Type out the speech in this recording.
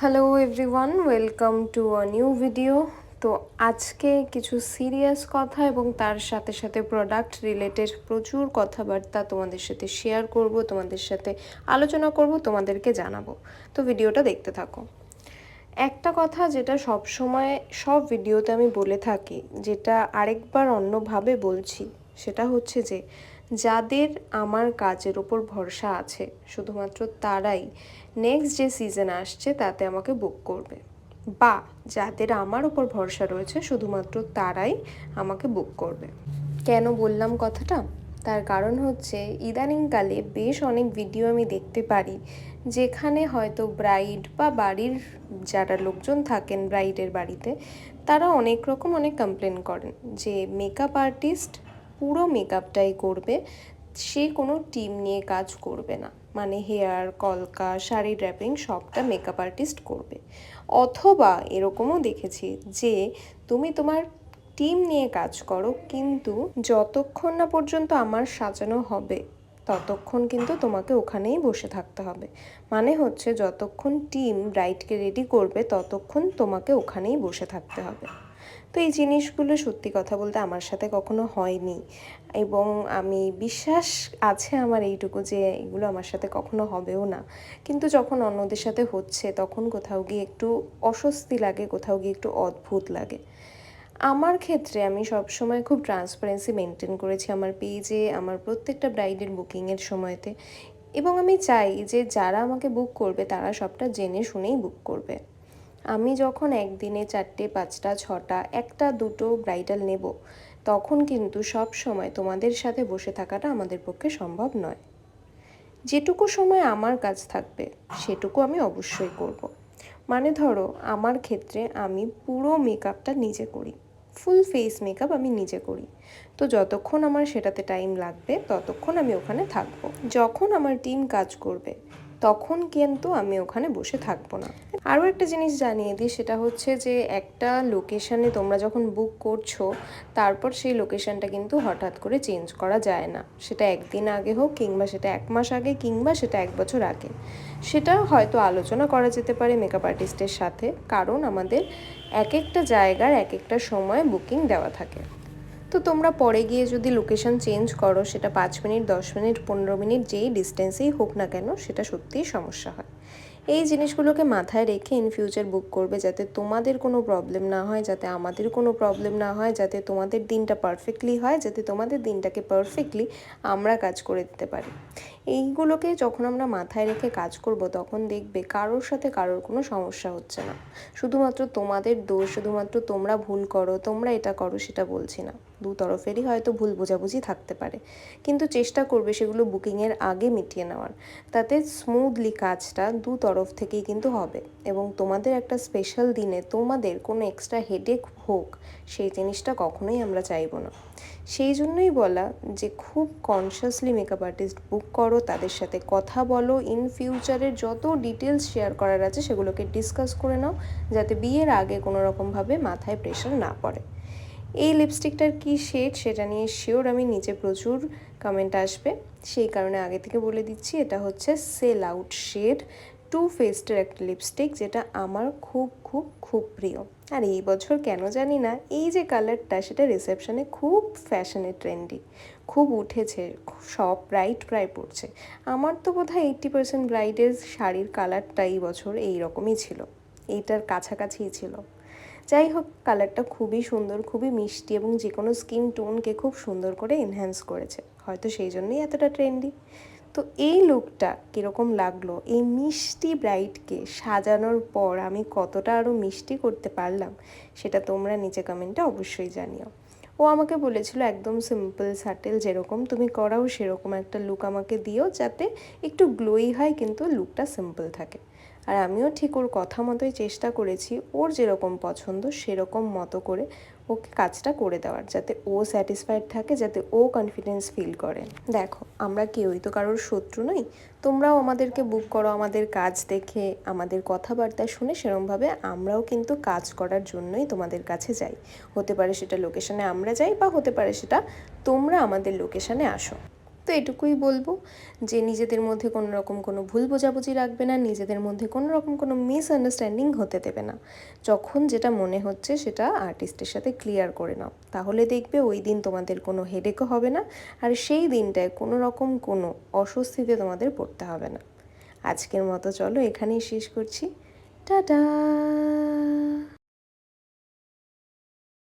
Hello everyone welcome to a new video তো আজকে কিছু সিরিয়াস কথা এবং তার সাথে সাথে প্রোডাক্ট রিলেটেড প্রচুর কথাবার্তা তোমাদের সাথে শেয়ার করব, তোমাদের সাথে আলোচনা করব, তোমাদেরকে জানাব। তো ভিডিওটা দেখতে থাকো। একটা কথা যেটা সব সময় সব ভিডিওতে আমি বলে থাকি, যেটা আরেকবার অন্যভাবে বলছি, সেটা হচ্ছে যে যাদের আমার কাজের ওপর ভরসা আছে, শুধুমাত্র তারাই নেক্সট যে সিজন আসছে তাতে আমাকে বুক করবে। বা যাদের আমার ওপর ভরসা রয়েছে, শুধুমাত্র তারাই আমাকে বুক করবে। কেন বললাম কথাটা? তার কারণ হচ্ছে, ইদানিংকালে বেশ অনেক ভিডিও আমি দেখতে পারি, যেখানে হয়তো ব্রাইড বা বাড়ির যারা লোকজন থাকেন ব্রাইডের বাড়িতে, তারা অনেক রকম অনেক কমপ্লেন করেন যে মেকআপ আর্টিস্ট পুরো মেকআপটাই করবে, সে কোনো টিম নিয়ে কাজ করবে না। মানে হেয়ার, কলকা, শাড়ি ড্র্যাপিং সবটা মেকআপ আর্টিস্ট করবে। অথবা এরকমও দেখেছি যে তুমি তোমার টিম নিয়ে কাজ করো, কিন্তু যতক্ষণ না পর্যন্ত আমার সাজানো হবে, ততক্ষণ কিন্তু তোমাকে ওখানেই বসে থাকতে হবে। মানে হচ্ছে যতক্ষণ টিম ব্রাইডকে রেডি করবে, ততক্ষণ তোমাকে ওখানেই বসে থাকতে হবে। তো এই জিনিসগুলো সত্যি কথা বলতে আমার সাথে কখনো হয়নি। এবং আমি বিশ্বাস আছে আমার এইটুকু যে এগুলো আমার সাথে কখনো হবেও না। কিন্তু যখন অন্যদের সাথে হচ্ছে, তখন কোথাও গিয়ে একটু অস্বস্তি লাগে, কোথাও গিয়ে একটু অদ্ভুত লাগে। আমার ক্ষেত্রে আমি সবসময় খুব ট্রান্সপারেন্সি মেনটেন করেছি আমার পেজে আমার প্রত্যেকটা ব্রাইডের বুকিংয়ের সময়তে। এবং আমি চাই যে যারা আমাকে বুক করবে, তারা সবটা জেনে শুনেই বুক করবে। আমি যখন একদিনে চারটে, পাঁচটা, ছটা, একটা, দুটো ব্রাইডাল নেব, তখন কিন্তু সব সময় তোমাদের সাথে বসে থাকাটা আমাদের পক্ষে সম্ভব নয়। যেটুকু সময় আমার কাজ থাকবে, সেটুকু আমি অবশ্যই করব। মানে ধরো, আমার ক্ষেত্রে আমি পুরো মেকআপটা নিজে করি, ফুল ফেস মেকআপ আমি নিজে করি। তো যতক্ষণ আমার সেটাতে টাইম লাগবে, ততক্ষণ আমি ওখানে থাকব। যখন আমার টিম কাজ করবে তখন কিন্তু আমি ওখানে বসে থাকব না। আরও একটা জিনিস জানিয়ে দিই, সেটা হচ্ছে যে একটা লোকেশানে তোমরা যখন বুক করছ, তারপর সেই লোকেশানটা কিন্তু হঠাৎ করে চেঞ্জ করা যায় না। সেটা একদিন আগে হোক কিংবা সেটা এক মাস আগে কিংবা সেটা এক বছর আগে। সেটা হয়তো আলোচনা করা যেতে পারে মেকআপ আর্টিস্টের সাথে, কারণ আমাদের এক একটা জায়গার এক একটা সময় বুকিং দেওয়া থাকে। তো তোমরা পরে গিয়ে যদি লোকেশন চেঞ্জ করো, সেটা পাঁচ মিনিট, দশ মিনিট, পনেরো মিনিট, যেই ডিস্টেন্সেই হোক না কেন, সেটা সত্যিই সমস্যা হয়। এই জিনিসগুলোকে মাথায় রেখে ইন ফিউচার বুক করবে যাতে তোমাদের কোনো প্রবলেম না হয়, যাতে আমাদের কোনো প্রবলেম না হয়, যাতে তোমাদের দিনটা পারফেক্টলি হয়, যাতে তোমাদের দিনটাকে পারফেক্টলি আমরা কাজ করে দিতে পারি। এইগুলোকে যখন আমরা মাথায় রেখে কাজ করব, তখন দেখবে কারোর সাথে কারোর কোনো সমস্যা হচ্ছে না। শুধুমাত্র তোমাদের দোষ, শুধুমাত্র তোমরা ভুল করো, তোমরা এটা করো, সেটা বলছি না। দু তরফেরই হয়তো ভুল বোঝাবুঝি থাকতে পারে। কিন্তু চেষ্টা করবে সেগুলো বুকিংয়ের আগে মিটিয়ে নেওয়ার। তাতে স্মুথলি কাজটা দু তরফ থেকেই কিন্তু হবে। এবং তোমাদের একটা স্পেশাল দিনে তোমাদের কোনো এক্সট্রা হেডেক হোক, সেই জিনিসটা কখনোই আমরা চাইব না। সেই জন্যই বলা যে খুব কনসিয়াসলি মেকআপ আর্টিস্ট বুক করো, তাদের সাথে কথা বলো ইন ফিউচারের যত ডিটেলস শেয়ার করার আছে সেগুলোকে ডিসকাস করে নাও, যাতে বিয়ের আগে কোনো রকমভাবে মাথায় প্রেশার না পড়ে। এই লিপস্টিকটার কি শেড সেটা নিয়ে শিওর আমি নিচে প্রচুর কমেন্ট আসবে। সেই কারণে আগে থেকে বলে দিচ্ছি, এটা হচ্ছে সেল আউট শেড টু ফেস্টের একটা লিপস্টিক যেটা আমার খুব খুব খুব প্রিয়। আর এই বছর কেন জানি না, এই যে কালারটা সেটা রিসেপশনে খুব ফ্যাশনে ট্রেন্ডি খুব উঠেছে, সব ব্রাইট প্রায় পড়ছে। আমার তো বোধহয় এইট্টি পার্সেন্ট ব্রাইডের শাড়ির কালারটা এই বছর এই রকমই ছিল। এইটার কাছাকাছিই ছিল। যাই হোক কালারটা খুবই সুন্দর, খুবই মিষ্টি এবং যে কোনো স্কিন টোনকে খুব সুন্দর করে এনহ্যান্স করেছে। হয়তো সেই জন্যই এতটা ট্রেন্ডি তো এই লুকটা কীরকম লাগল? এই মিষ্টি ব্রাইটকে সাজানোর পর আমি কতটা আরও মিষ্টি করতে পারলাম, সেটা তোমরা নিচে কমেন্টে অবশ্যই জানিও। ও আমাকে বলেছিল একদম সিম্পল সাটেল যেরকম তুমি করাও সেরকম একটা লুক আমাকে দিও যাতে একটু গ্লোই হয় কিন্তু লুকটা সিম্পল থাকে। আর আমিও ঠিক ওর কথা মতোই চেষ্টা করেছি, ওর যেরকম পছন্দ সেরকম মতো করে ওকে কাজটা করে দেওয়ার, যাতে ও স্যাটিসফাইড থাকে, যাতে ও কনফিডেন্স ফিল করে। দেখো, আমরা কেউই তো কারোর শত্রু নই, তোমরাও আমাদেরকে বুক করো, আমাদের কাজ দেখে, আমাদের কথাবার্তা শুনে সেরমভাবে আমরাও কিন্তু কাজ করার জন্যই তোমাদের কাছে যাই। হতে পারে সেটা লোকেশনে আমরা যাই, বা হতে পারে সেটা তোমরা আমাদের লোকেশনে আসো। তো এটুকুই বলব যে নিজেদের মধ্যে কোনো রকম কোনো ভুল বোঝাবুঝি রাখবে না, নিজেদের মধ্যে কোনো রকম কোনো মিসআন্ডারস্ট্যান্ডিং হতে দেবে না। যখন যেটা মনে হচ্ছে সেটা আর্টিস্টের সাথে ক্লিয়ার করে নাও। তাহলে দেখবে ওই দিন তোমাদের কোনো হেডেকও হবে না, আর সেই দিনটায় কোনো রকম কোনো অস্বস্তিতে তোমাদের পড়তে হবে না। আজকের মতো চলো এখানেই শেষ করছি। টাটা!